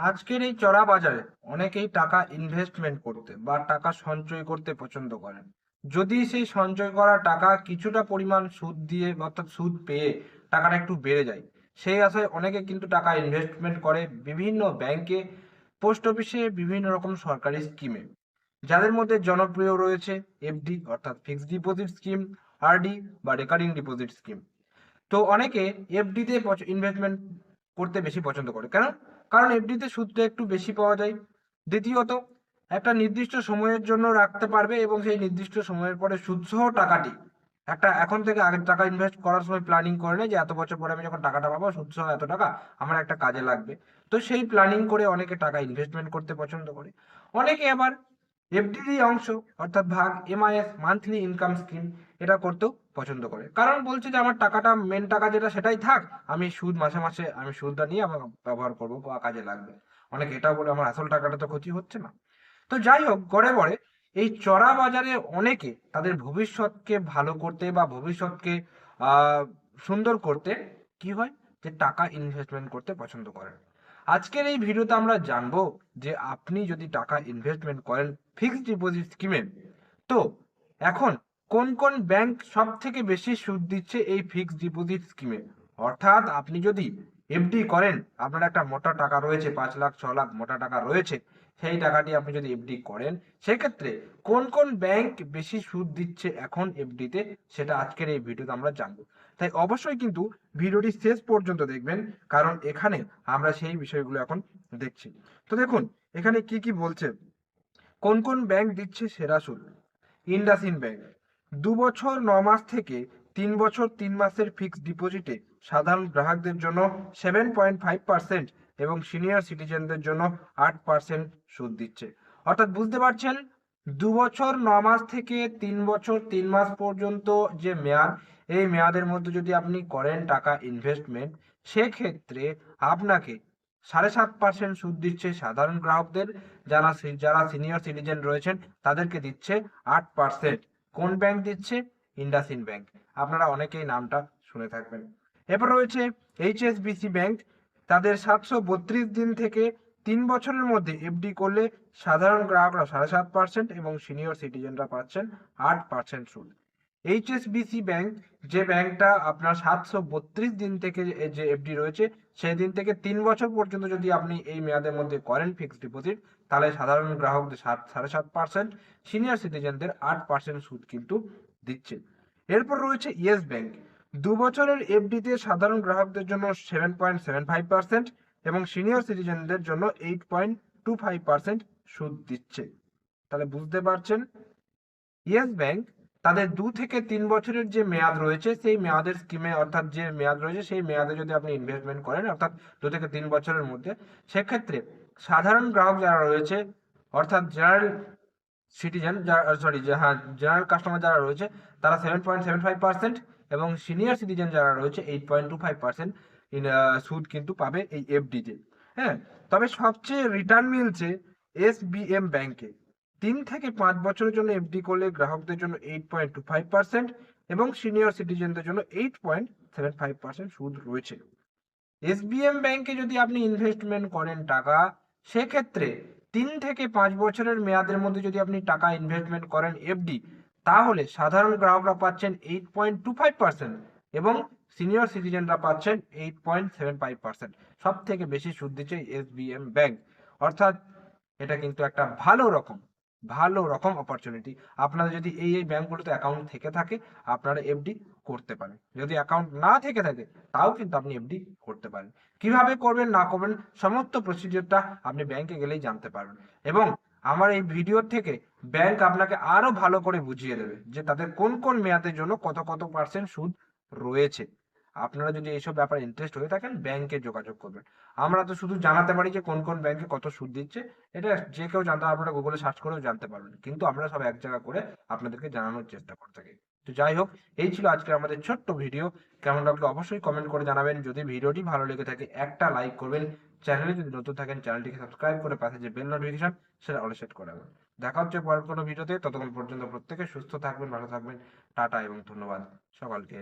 আজকের এই চড়া বাজারে অনেকেই টাকা ইনভেস্টমেন্ট করতে বা টাকা সঞ্চয় করতে পছন্দ করেন। যদি সেই সঞ্চয় করা টাকা কিছুটা পরিমাণ সুদ দিয়ে অর্থাৎ সুদ পেয়ে টাকাটা একটু বেড়ে যায়, সেই আশায় অনেকে কিন্তু টাকা ইনভেস্টমেন্ট করে বিভিন্ন ব্যাংকে পোস্ট অফিসে বিভিন্ন রকম সরকারি স্কিমে যাদের মধ্যে জনপ্রিয় রয়েছে এফডি অর্থাৎ ফিক্সড ডিপোজিট স্কিম আরডি বা রেকারিং ডিপোজিট স্কিম তো অনেকে এফডিতে ইনভেস্টমেন্ট করতে বেশি পছন্দ করে। কেন? কারণ এফডিতে সুদটা একটু বেশি পাওয়া যায়। দ্বিতীয়ত, একটা নির্দিষ্ট সময়ের জন্য রাখতে পারবে এবং সেই নির্দিষ্ট সময়ের পরে সুদসহ টাকাটি, একটা এখন থেকে আগের টাকা ইনভেস্ট করার সময় প্ল্যানিং করে নেয় যে এত বছর পরে আমি যখন টাকাটা পাবো, সুদসহ এত টাকা আমার একটা কাজে লাগবে। তো সেই প্ল্যানিং করে অনেকে টাকা ইনভেস্টমেন্ট করতে পছন্দ করে। অনেকে আবার এফডির অংশ, অর্থাৎ ভাগ এমআইএস মান্থলি ইনকাম স্কিম এটা করতেও পছন্দ করে। কারণ বলছে যে আমার টাকাটা মেন টাকা যেটা সেটাই থাক, আমি সুদ মাসে মাসে, আমি সুদটা নিয়ে আমার ব্যবহার করব, বা কাজে লাগবে। অনেকে এটা বলে আমার আসল টাকাটা তো ক্ষতি হচ্ছে না। তো যাই হোক, গড়ে গড়ে এই চড়া বাজারে অনেকে তাদের ভবিষ্যৎকে ভালো করতে বা ভবিষ্যৎকে সুন্দর করতে কি হয়? যে টাকা ইনভেস্টমেন্ট করতে পছন্দ করেন। আজকের এই ভিডিওতে আমরা জানব যে আপনি যদি টাকা ইনভেস্টমেন্ট করেন ফিক্সড ডিপোজিট স্কিমে তো এখন কোন কোন ব্যাংক সব থেকে বেশি সুদ দিচ্ছে এই ফিক্সড ডিপোজিট স্কিমে অর্থাৎ আপনি যদি এফডি করেন, আপনার একটা মোটা টাকা রয়েছে, পাঁচ লাখ, ছ লাখ মোটা টাকা রয়েছে, সেই টাকাটি আপনি যদি এফডি করেন, সেক্ষেত্রে কোন কোন ব্যাংক বেশি সুদ দিচ্ছে এখন এফডিতে সেটা আজকের এই ভিডিওতে আমরা জানব। তাই অবশ্যই কিন্তু ভিডিওটি শেষ পর্যন্ত দেখবেন, কারণ এখানে আমরা সেই বিষয়গুলো এখন দেখছি। তো দেখুন, এখানে কি কি বলছে? কোন কোন ব্যাংক দিচ্ছে সেরা সুদ? ইন্ডাসইন্ড ব্যাংক দু বছর, ন মাস থেকে তিন বছর, তিন মাসের ফিক্সড ডিপোজিটে সাধারণ গ্রাহকদের জন্য সেভেন পয়েন্ট ফাইভ পার্সেন্ট এবং সিনিয়র সিটিজেনদের জন্য আট পার্সেন্ট সুদ দিচ্ছে। অর্থাৎ বুঝতে পারছেন, দু বছর, ন মাস থেকে তিন বছর, তিন মাস পর্যন্ত যে মেয়াদ, এই মেয়াদের মধ্যে যদি আপনি করেন টাকা ইনভেস্টমেন্ট সেক্ষেত্রে আপনাকে সাড়ে সাত পার্সেন্ট সুদ দিচ্ছে সাধারণ গ্রাহকদের, যারা যারা সিনিয়র সিটিজেন রয়েছেন, তাদেরকে দিচ্ছে আট পার্সেন্ট কোন ব্যাংক দিচ্ছে? ইন্ডাসিন ব্যাংক আপনারা অনেকেই নামটা শুনে থাকবেন। এরপর রয়েছে এইচএসবিসি ব্যাংক তাদের সাতশো বত্রিশ দিন থেকে তিন বছরের মধ্যে এফডি করলে সাধারণ গ্রাহকরা সাড়ে সাত পার্সেন্ট এবং সিনিয়র সিটিজেনরা পাচ্ছেন আট পার্সেন্ট সুদ। এইচএসবিসি ব্যাংক যে ব্যাংকটা আপনার সাতশো বত্রিশ দিন থেকে যে এফডি রয়েছে, সেই দিন থেকে তিন বছর পর্যন্ত যদি আপনি এই মেয়াদের মধ্যে করেন ফিক্সড ডিপোজিট তাহলে সাধারণ গ্রাহকদের সাত, সাড়ে সাত পার্সেন্ট সিনিয়র সিটিজেনদের আট পার্সেন্ট সুদ কিন্তু দিচ্ছে। এরপর রয়েছে ইয়েস ব্যাংক দু বছরের এফডিতে সাধারণ গ্রাহকদের জন্য seven point seven five percent এবং সিনিয়র সিটিজেনদের জন্য eight point two five percent সুদ দিচ্ছে। তাহলে বুঝতে পারছেন? ইয়েস ব্যাংক তাদের দু থেকে তিন বছরের যে মেয়াদ রয়েছে, সেই মেয়াদের স্কিমে অর্থাৎ যে মেয়াদ রয়েছে, সেই মেয়াদে যদি আপনি ইনভেস্টমেন্ট করেন, অর্থাৎ দু থেকে তিন বছরের মধ্যে, সেক্ষেত্রে সাধারণ গ্রাহক যারা রয়েছে, অর্থাৎ জেনারেল সিটিজেন যারা সরি হ্যাঁ জেনারেল কাস্টমার যারা রয়েছে, তারা seven point seven five percent এবং সিনিয়র সিটিজেন যারা রয়েছে eight point two five percent সুদ কিন্তু পাবে এই এফডিতে হ্যাঁ তবে সবচেয়ে রিটার্ন মিলছে এস বি এম ব্যাংকে তিন থেকে পাঁচ বছরের জন্য এফডি করলে গ্রাহকদের জন্য eight point two five percent এবং সিনিয়র সিটিজেনদের জন্য eight point seven five percent সুদ রয়েছে। এসবিএম ব্যাংকে যদি আপনি ইনভেস্টমেন্ট করেন টাকা, সেক্ষেত্রে তিন থেকে পাঁচ বছরের মেয়াদের মধ্যে যদি আপনি টাকা ইনভেস্টমেন্ট করেন এফডি তাহলে সাধারণ গ্রাহকরা পাচ্ছেন eight point two five percent এবং সিনিয়র সিটিজেনরা পাচ্ছেন eight point seven five percent সব থেকে বেশি সুদ দিচ্ছে এসবিএম ব্যাংক অর্থাৎ এটা কিন্তু একটা ভালো রকম। ভালো রকম অপরচুনিটি আপনাদের যদি এই এই ব্যাংকগুলোতে অ্যাকাউন্ট থেকে থাকে, আপনারা এফডি করতে পারেন। যদি অ্যাকাউন্ট না থেকে থাকে, তাও কিন্তু আপনি এফডি করতে পারেন। কীভাবে করবেন, না করবেন, সমস্ত প্রসিডিওরটা আপনি ব্যাংকে গেলেই জানতে পারবেন। এবং আমার এই ভিডিও থেকে ব্যাংক আপনাকে আরও ভালো করে বুঝিয়ে দেবে যে তাদের কোন কোন মেয়াদের জন্য কত কত পার্সেন্ট সুদ রয়েছে। আপনারা যদি এইসব ব্যাপারে ইন্টারেস্ট হয়ে থাকেন ব্যাংকে যোগাযোগ করবেন। আমরা তো শুধু জানাতে পারি যে কোন কোন ব্যাংকে কত সুদ দিচ্ছে, এটা যে কেউ জানতে আপনারা গুগলে সার্চ করেও জানতে পারবেন কিন্তু আমরা সব এক জায়গা করে আপনাদেরকে জানানোর চেষ্টা করে থাকি। তো যাই হোক, এই ছিল আজকে আমাদের ছোট্ট ভিডিও। কেমন লাগল অবশ্যই কমেন্ট করে জানাবেন। যদি ভিডিওটি ভালো লেগে থাকে, একটা লাইক করবেন। চ্যানেলে যদি নতুন থাকেন চ্যানেলটিকে সাবস্ক্রাইব করে পাশে যে বেল নোটিফিকেশন সেটা অল সেট করে দেবেন দেখা হচ্ছে পরের কোনো ভিডিওতে। ততক্ষণ পর্যন্ত প্রত্যেকে সুস্থ থাকবেন, ভালো থাকবেন। টাটা এবং ধন্যবাদ। সকলকে।